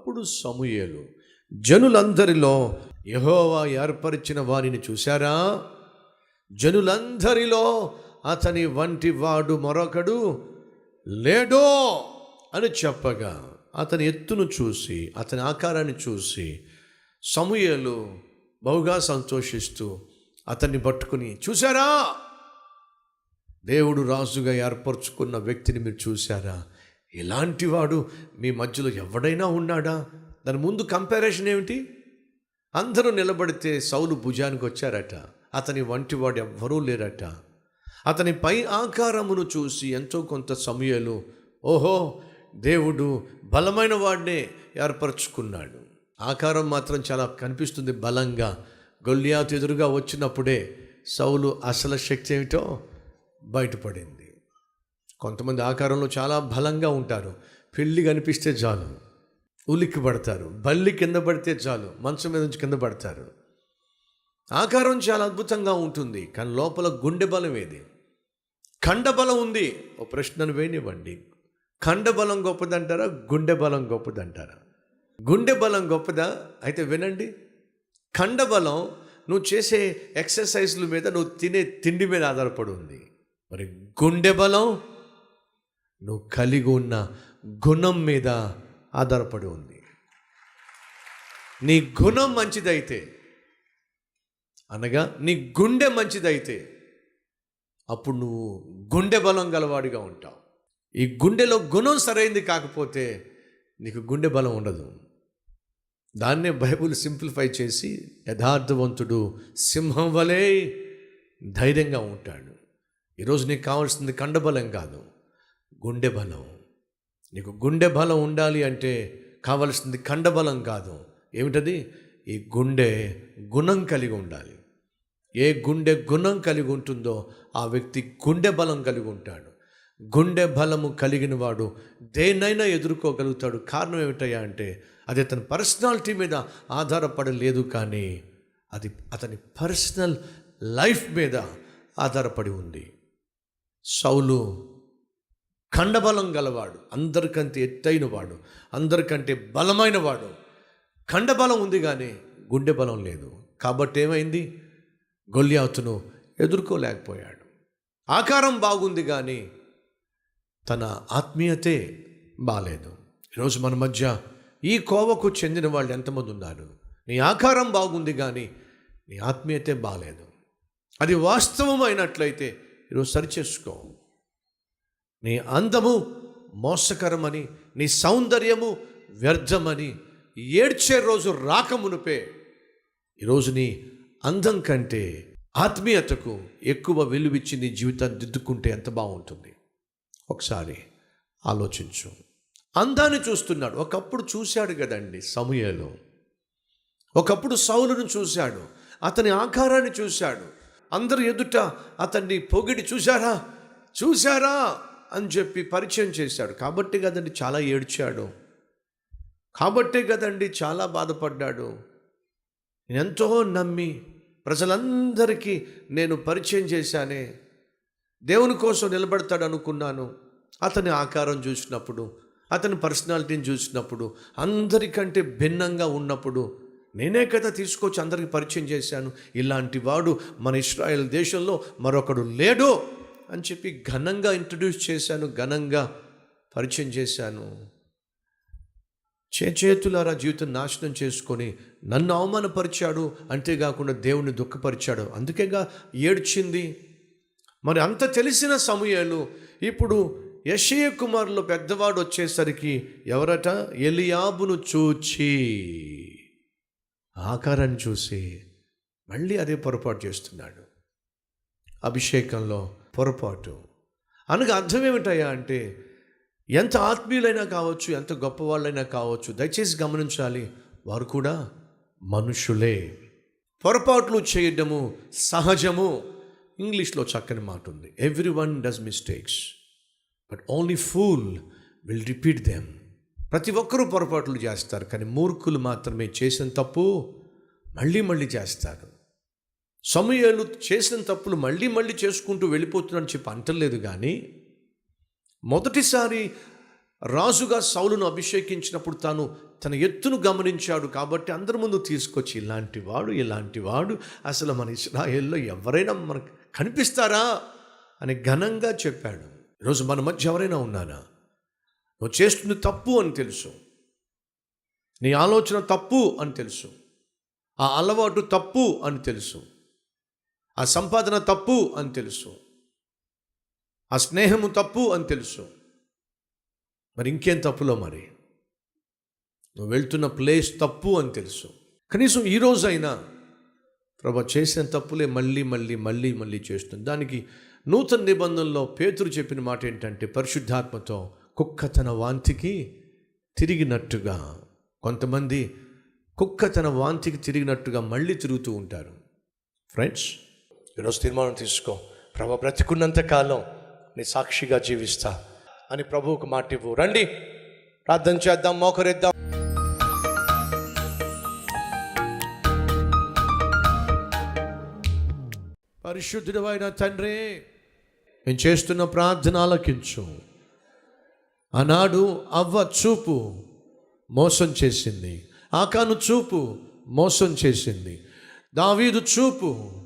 అప్పుడు సమూయేలు జనులందరిలో యహోవా ఏర్పరిచిన వారిని చూశారా? జనులందరిలో అతని వంటి వాడు మరొకడు లేడో అని చెప్పగా అతని ఎత్తును చూసి అతని ఆకారాన్ని చూసి సమూయేలు బహుగా సంతోషిస్తూ అతన్ని పట్టుకుని చూశారా? దేవుడు రాజుగా ఏర్పరచుకున్న వ్యక్తిని మీరు చూశారా? ఇలాంటి వాడు మీ మధ్యలో ఎవడైనా ఉన్నాడా? దాని ముందు కంపారిజన్ ఏమిటి? అందరూ నిలబడితే సౌలు భుజానికి వచ్చారట. అతని వంటివాడు ఎవ్వరూ లేరట. అతని పై ఆకారమును చూసి ఎంతో కొంత సమయాలు ఓహో దేవుడు బలమైన వాడినే ఏర్పరచుకున్నాడు. ఆకారం మాత్రం చాలా కనిపిస్తుంది బలంగా. గొల్లియాతు ఎదురుగా వచ్చినప్పుడే సౌలు అసలు శక్తి ఏమిటో బయటపడింది. కొంతమంది ఆకారంలో చాలా బలంగా ఉంటారు. పెళ్ళి కనిపిస్తే చాలు. ఉలిక్కి పడతారు. బల్లి కింద పడితే చాలు. మంచం మీద నుంచి కింద పడతారు. ఆకారం చాలా అద్భుతంగా ఉంటుంది కానీ లోపల గుండె బలం ఏది? ఖండబలం ఉంది. ఓ ప్రశ్నను వేయనివ్వండి ఖండబలం గొప్పదంటారా? గుండె బలం గొప్పదంటారా? గుండె బలం గొప్పదా? అయితే వినండి. ఖండబలం నువ్వు చేసే ఎక్సర్సైజ్ల మీద నువ్వు తినే తిండి మీద ఆధారపడి ఉంది. మరి గుండె బలం? నువ్వు కలిగి ఉన్న గుణం మీద ఆధారపడి ఉంది. నీ గుణం మంచిదైతే అనగా నీ గుండె మంచిదైతే అప్పుడు నువ్వు గుండె బలం గలవాడిగా ఉంటావు. ఈ గుండెలో గుణం సరైంది కాకపోతే నీకు గుండె బలం ఉండదు. దాన్నే బైబుల్ సింప్లిఫై చేసి యథార్థవంతుడు సింహం వలె ధైర్యంగా ఉంటాడు. ఈరోజు నీకు కావాల్సింది కండబలం కాదు. గుండె బలం. నీకు గుండె బలం ఉండాలి అంటే కావలసింది కండబలం కాదు. ఏమిటది? ఈ గుండె గుణం కలిగి ఉండాలి. ఏ గుండె గుణం కలిగి ఉంటుందో ఆ వ్యక్తి గుండె బలం కలిగి ఉంటాడు. గుండె బలము కలిగిన వాడు దేన్నైనా ఎదుర్కోగలుగుతాడు. కారణం ఏమిటయ్యా అంటే అది అతని పర్సనాలిటీ మీద ఆధారపడలేదు కానీ అది అతని పర్సనల్ లైఫ్ మీద ఆధారపడి ఉంది. సౌలు ఖండబలం గలవాడు అందరికంటే ఎత్తైన వాడు అందరికంటే బలమైన వాడు ఖండబలం ఉంది కానీ గుండె బలం లేదు. కాబట్టి ఏమైంది? గొల్యాతును ఎదుర్కోలేకపోయాడు. ఆకారం బాగుంది కానీ తన ఆత్మీయతే బాలేదు. ఈరోజు మన మధ్య ఈ కోవకు చెందిన వాళ్ళు ఎంతమంది ఉన్నారు? నీ ఆకారం బాగుంది కానీ నీ ఆత్మీయతే బాలేదు. అది వాస్తవం అయినట్లయితే ఈరోజు సరిచేసుకో. నీ అందము మోసకరమని నీ సౌందర్యము వ్యర్థమని ఏడ్చే రోజు రాకమునుపే ఈరోజు నీ అందం కంటే ఆత్మీయతకు ఎక్కువ విలువిచ్చి నీ జీవితాన్ని దిద్దుకుంటే ఎంత బాగుంటుంది? ఒకసారి ఆలోచించు. అందాన్ని చూస్తున్నాడు. ఒకప్పుడు చూశాడు కదండి సమయంలో. ఒకప్పుడు సౌలును చూశాడు. అతని ఆకారాన్ని చూశాడు. అందరు ఎదుట అతన్ని పొగిడి చూశారా? చూశారా? అని చెప్పి పరిచయం చేశాడు. కాబట్టి కదండి చాలా ఏడ్చాడు. కాబట్టే కదండి చాలా బాధపడ్డాడు. నేను ఎంతో నమ్మి ప్రజలందరికీ నేను పరిచయం చేశానే. దేవుని కోసం నిలబడతాడు అనుకున్నాను. అతని ఆకారం చూసినప్పుడు అతని పర్సనాలిటీని చూసినప్పుడు అందరికంటే భిన్నంగా ఉన్నప్పుడు నేనే కదా తీసుకొచ్చి అందరికి పరిచయం చేశాను. ఇలాంటి వాడు మన ఇస్రాయల్ దేశంలో మరొకడు లేడు. అని చెప్పి ఘనంగా ఇంట్రడ్యూస్ చేశాను ఘనంగా పరిచయం చేశాను. చేతులారా జీవితం నాశనం చేసుకొని నన్ను అవమానపరిచాడు అంతేకాకుండా దేవుని దుఃఖపరిచాడు. అందుకేగా ఏడ్చింది. మరి అంత తెలిసిన సమయాలు ఇప్పుడు యశయ కుమార్లో పెద్దవాడు వచ్చేసరికి ఎవరట? ఎలియాబును చూచి ఆకారాన్ని చూసి మళ్ళీ అదే పొరపాటు చేస్తున్నాడు. అభిషేకంలో పొరపాటు. అనగా అర్థం ఏమిటయ్యా అంటే ఎంత ఆత్మీయులైనా కావచ్చు ఎంత గొప్పవాళ్ళైనా కావచ్చు దయచేసి గమనించాలి వారు కూడా మనుషులే. పొరపాట్లు చేయడము సహజము. ఇంగ్లీష్లో చక్కని మాట ఉంది everyone does mistakes but only fool will repeat them ప్రతి ఒక్కరూ పొరపాట్లు చేస్తారు కానీ మూర్ఖులు మాత్రమే చేసిన తప్పు మళ్ళీ మళ్ళీ చేస్తారు. సమయాలు చేసిన తప్పులు మళ్ళీ మళ్ళీ చేసుకుంటూ వెళ్ళిపోతున్నాడని చెప్పి అంటలేదు కానీ మొదటిసారి రాజుగా సౌలును అభిషేకించినప్పుడు తాను తన ఎత్తును గమనించాడు కాబట్టి అందరి ముందు తీసుకొచ్చి ఇలాంటి వాడు ఇలాంటి వాడు అసలు మన ఇస్రాయేల్లో ఎవరైనా మనకు కనిపిస్తారా? అని ఘనంగా చెప్పాడు. ఈరోజు మన మధ్య ఎవరైనా ఉన్నారా? నువ్వు చేస్తుంది తప్పు అని తెలుసు. నీ ఆలోచన తప్పు అని తెలుసు. ఆ అలవాటు తప్పు అని తెలుసు. ఆ సంపాదన తప్పు అని తెలుసు. ఆ స్నేహము తప్పు అని తెలుసు. మరి ఇంకేం తప్పులో మరి? నువ్వు వెళ్తున్న ప్లేస్ తప్పు అని తెలుసు. కనీసం ఈరోజైనా ప్రభా చేసిన తప్పులే మళ్ళీ మళ్ళీ మళ్ళీ మళ్ళీ చేస్తుంది. దానికి నూతన నిబంధనలో పేతురు చెప్పిన మాట ఏంటంటే పరిశుద్ధాత్మతో కుక్క తన వాంతికి తిరిగినట్టుగా. కొంతమంది కుక్క తన వాంతికి తిరిగినట్టుగా మళ్ళీ తిరుగుతూ ఉంటారు. ఫ్రెండ్స్ ఈరోజు తీర్మానం తీసుకో. ప్రభు బ్రతికున్నంత కాలం నీ సాక్షిగా జీవిస్తా అని ప్రభువుకు మాట ఇవ్వు. రండి ప్రార్థన చేద్దాం మోకరిద్దాం. పరిశుద్ధుడు అయిన తండ్రి నేను చేస్తున్న ప్రార్థన ఆలకించు. ఆనాడు అవ్వ చూపు మోసం చేసింది. ఆకాను చూపు మోసం చేసింది. దావీదు చూపు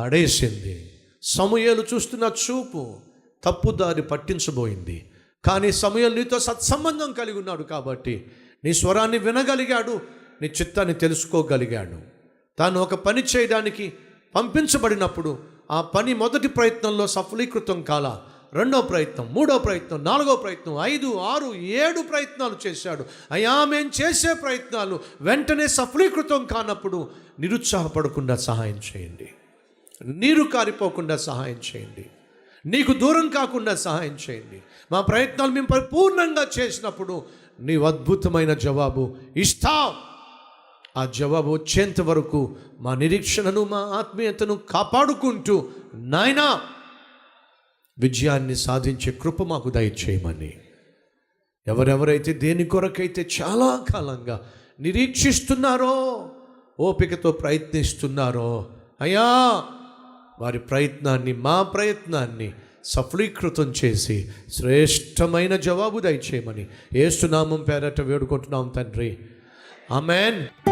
పడేసింది. సమయాలు చూస్తున్న చూపు తప్పుదారి పట్టించబోయింది. కానీ సమయం నీతో సత్సంబంధం కలిగి ఉన్నాడు కాబట్టి నీ స్వరాన్ని వినగలిగాడు నీ చిత్తాన్ని తెలుసుకోగలిగాడు. తాను ఒక పని చేయడానికి పంపించబడినప్పుడు ఆ పని మొదటి ప్రయత్నంలో సఫలీకృతం కాల రెండో ప్రయత్నం మూడో ప్రయత్నం నాలుగో ప్రయత్నం ఐదు ఆరు ఏడు ప్రయత్నాలు చేశాడు. అయ్యా మేము చేసే ప్రయత్నాలు వెంటనే సఫలీకృతం కానప్పుడు నిరుత్సాహపడకుండా సహాయం చేయండి. నీరు కారిపోకుండా సహాయం చేయండి. నీకు దూరం కాకుండా సహాయం చేయండి. మా ప్రయత్నాలు మేము పరిపూర్ణంగా చేసినప్పుడు నీవు అద్భుతమైన జవాబు ఇస్తావు. ఆ జవాబు వచ్చేంత వరకు మా నిరీక్షణను మా ఆత్మీయతను కాపాడుకుంటూ నాయనా విజయాన్ని సాధించే కృప మాకు దయచేయమని. ఎవరెవరైతే దేని కొరకైతే చాలా కాలంగా నిరీక్షిస్తున్నారో ఓపికతో ప్రయత్నిస్తున్నారో అయ్యా వారి ప్రయత్నాన్ని మా ప్రయత్నాన్ని సఫలీకృతం చేసి శ్రేష్టమైన జవాబు దయచేయమని ఏసునామం పేరట వేడుకుంటున్నాం తండ్రి. ఆమెన్.